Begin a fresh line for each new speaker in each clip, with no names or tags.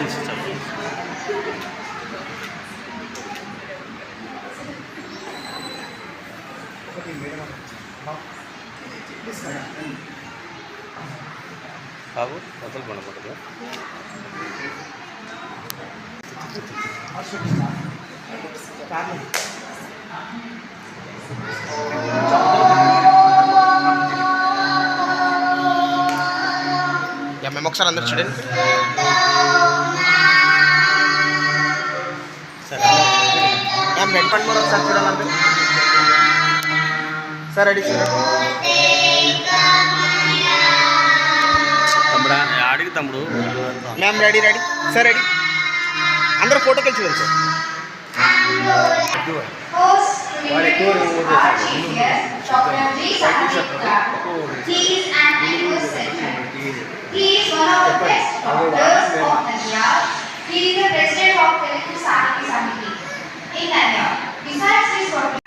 Instructions ఇచ్చారు బాబు మొదలు పడకూడదు
యా మేము ఒకసారి అందరు చూడండి మ్యామ్ రెడ్ పండ్ మోర్ ఒకసారి చూడాలి అందరు సార్ రెడీ సార్.
తమ్ముడా ఆడికి తమ్ముడు.
Ma'am ready ready. Sir ready. అందరూ ఫోటోకి వెళ్ళి చూడండి sir.
Host in and
out. Besides this, what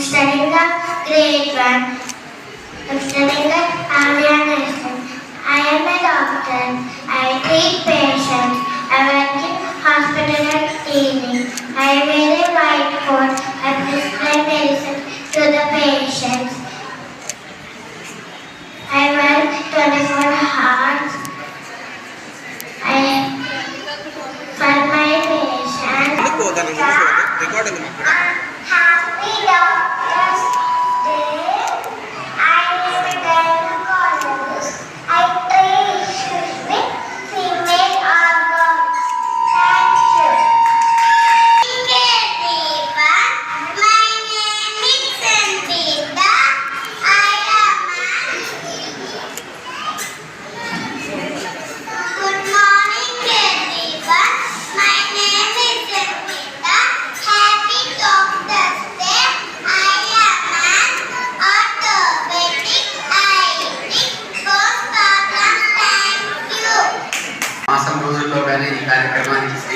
Studying the grade one. I'm studying the Amya Nursing. I am a doctor. I treat patients. I work in hospital and clinic. I wear a white coat. I prescribe medicine to the patients. I work 24 hours. I for my patients.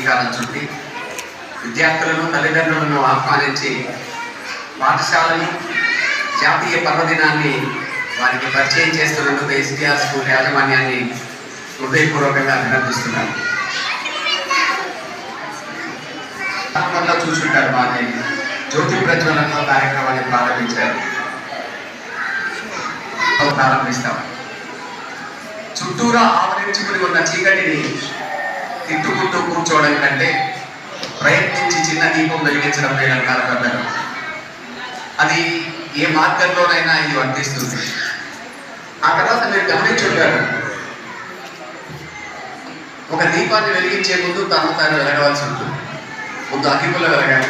కార్యక్రమానికి శ్రీకారం విద్యార్థులను తల్లిదండ్రులను ఆహ్వానించి పాఠశాలను జాతీయ పర్వదినాన్ని వారికి పరిచయం చేస్తున్నందుకు ఎస్టీఆర్ స్కూల్ యాజమాన్యాన్ని హృదయపూర్వకంగా అభినందిస్తున్నాను. తప్పకుండా చూసుంటారు మాది. జ్యోతి ప్రజ్వలనతో కార్యక్రమాన్ని ప్రారంభించారు. ప్రారంభిస్తాం. చుట్టూరా ఆవరించుకుని ఉన్న చీకటిని తిట్టుకుంటూ కూర్చోవడం కంటే ప్రయత్నించి చిన్న దీపం వెలిగించడం లేదన్నారు పెద్దలు అది ఏ మార్గంలోనైనా ఇది వర్తిస్తుంది. ఆ తర్వాత మీరు గమనించుంటారు. ఒక దీపాన్ని వెలిగించే ముందు తను తాను వెలగవలసి ఉంటుంది. ముందు అగ్గిపుల్ల వెలగాలి.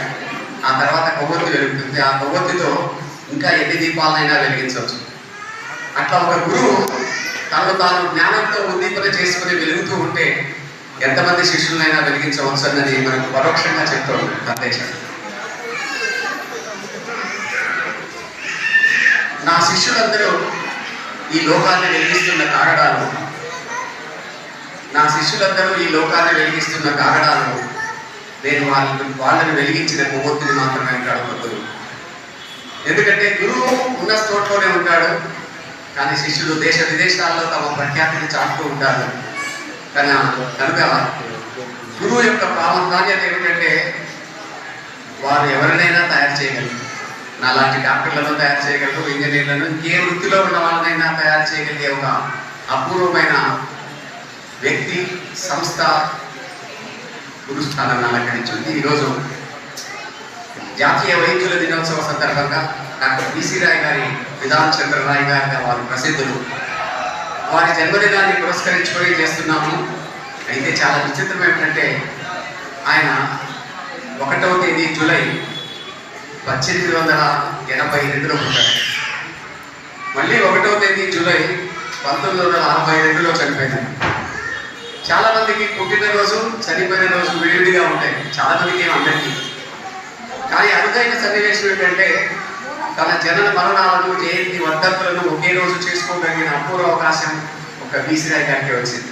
ఆ తర్వాత కొవ్వొత్తి వెలుగుతుంది. ఆ కొవ్వొత్తితో ఇంకా ఎన్ని దీపాలనైనా వెలిగించవచ్చు. అట్లా ఒక గురువు తను తాను జ్ఞానంతో ఉద్దీపన చేసుకుని వెలుగుతూ ఉంటే ఎంతమంది శిష్యులైనా వెలిగించవచ్చు అన్నది మనకు పరోక్షంగా చెప్తోంది సందేశం నా శిష్యులందరూ ఈ లోకాన్ని వెలిగిస్తున్న కాగడాలు నా శిష్యులందరూ ఈ లోకాన్ని వెలిగిస్తున్న కాగడాలు నేను వాళ్ళని వాళ్ళని వెలిగించిన కొవ్వొత్తిని మాత్రమే అంటాడు గురువు ఎందుకంటే గురువు ఉన్న చోట్లోనే ఉంటాడు కానీ శిష్యులు దేశ విదేశాల్లో తమ ప్రఖ్యాతిని చాటుతూ ఉంటారు. కానీ కనుక గురువు యొక్క ప్రాముఖ్యత ఏమిటంటే వారు ఎవరినైనా తయారు చేయగలరు. నాలాంటి డాక్టర్లను తయారు చేయగలరు ఇంజనీర్లను ఇంకే వృత్తిలో ఉన్న వాళ్ళనైనా తయారు చేయగలిగే ఒక అపూర్వమైన వ్యక్తి సంస్థ గురుస్థానం అలంకరించింది ఈరోజు జాతీయ వైద్యుల దినోత్సవ సందర్భంగా డాక్టర్ బీసీ రాయ్ గారి విధాన్ చంద్ర రాయ్ గారి వారు ప్రసిద్ధులు. వారి జన్మదినాన్ని పురస్కరించుకొని చేస్తున్నాము. అయితే చాలా విచిత్రం ఏమిటంటే ఆయన ఒకటవ తేదీ జూలై పద్దెనిమిది వందల ఎనభై రెండులో పుట్టాడు. మళ్ళీ ఒకటవ తేదీ జూలై పంతొమ్మిది వందల అరవై రెండులో చనిపోయింది చాలా మందికి పుట్టినరోజు చనిపోయిన రోజు విడివిడిగా ఉంటాయి. చాలా మందికి అందరికీ. కానీ అరుదైన సన్నివేశం ఏంటంటే తన జనన మరణాలను జయంతి వర్ధంతులను ఒకే రోజు చేసుకోగలిగిన అపూర్వ అవకాశం ఒక బీసీరాయ్ గారికి వచ్చింది.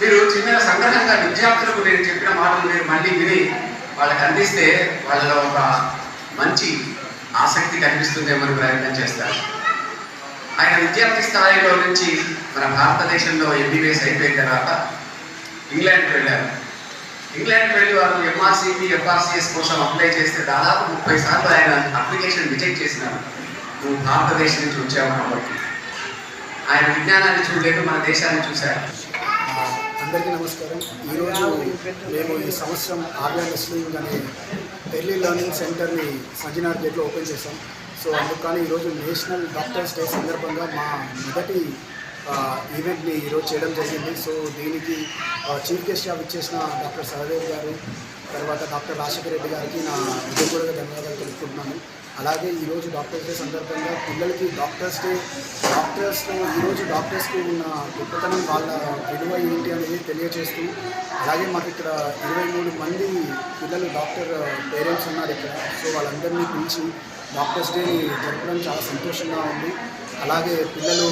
మీరు చిన్న సంగ్రహంగా విద్యార్థులకు నేను చెప్పిన మాటలు మీరు మళ్ళీ విని వాళ్ళకి అందిస్తే వాళ్ళలో ఒక మంచి ఆసక్తి కనిపిస్తుందేమని ప్రయత్నం చేస్తారు. ఆయన విద్యార్థి స్థాయిలో నుంచి మన భారతదేశంలో ఎంబీబీఎస్ అయిపోయిన తర్వాత ఇంగ్లాండ్కి వెళ్ళారు. ఇంగ్లాండ్ వెళ్ళి వారు ఎంఆర్సీపీ ఎఫ్ఆర్సీఎస్ కోసం అప్లై చేస్తే దాదాపు ముప్పై సార్లు ఆయన అప్లికేషన్ రిజెక్ట్ చేసినారు. నువ్వు భారతదేశం నుంచి వచ్చావు కాబట్టి. ఆయన విజ్ఞానాన్ని చూడలేదు మన దేశాన్ని చూశారు.
అందరికీ నమస్కారం. ఈరోజు మేము ఈ సంవత్సరం ఆర్యా రెస్లింగ్ అనే ఎర్లీ లెర్నింగ్ సెంటర్ని సజ్జనార్ గేట్లో ఓపెన్ చేశాం. సో అందుకని ఈరోజు నేషనల్ డాక్టర్స్ డే సందర్భంగా మా మొదటి ఈవెంట్ని ఈరోజు చేయడం జరిగింది. సో దీనికి చీఫ్ గెస్ట్గా ఇచ్చేసిన డాక్టర్ సహదేవ్ గారు తర్వాత డాక్టర్ రాజశేఖర రెడ్డి గారికి నా హృదయపూర్వక ధన్యవాదాలు తెలుపుకుంటున్నాను. అలాగే ఈరోజు డాక్టర్స్ డే సందర్భంగా పిల్లలకి డాక్టర్స్ డే డాక్టర్స్ ఈరోజు డాక్టర్స్కి ఉన్న గొప్పతనం వాళ్ళ విలువ ఏంటి అనేది తెలియజేస్తూ అలాగే మాకు ఇక్కడ ఇరవై మూడు మంది పిల్లలు డాక్టర్ పేరెంట్స్ ఉన్నారు ఇక్కడ. సో వాళ్ళందరినీ పిలిచి డాక్టర్స్ డేని జరపడం చాలా సంతోషంగా ఉంది. అలాగే పిల్లలు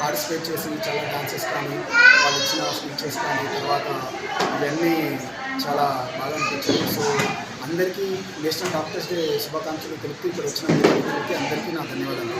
పార్టిసిపేట్ చేసి చాలా డాన్సెస్ కానీ వాళ్ళు ఇచ్చిన స్పీచెస్ కానీ తర్వాత ఇవన్నీ చాలా బాగా అనిపించింది సో అందరికీ నేషనల్ డాక్టర్స్ డే శుభాకాంక్షలు తెలుపుతూ ఇక్కడ వచ్చిన అందరికీ అందరికీ నా ధన్యవాదాలు.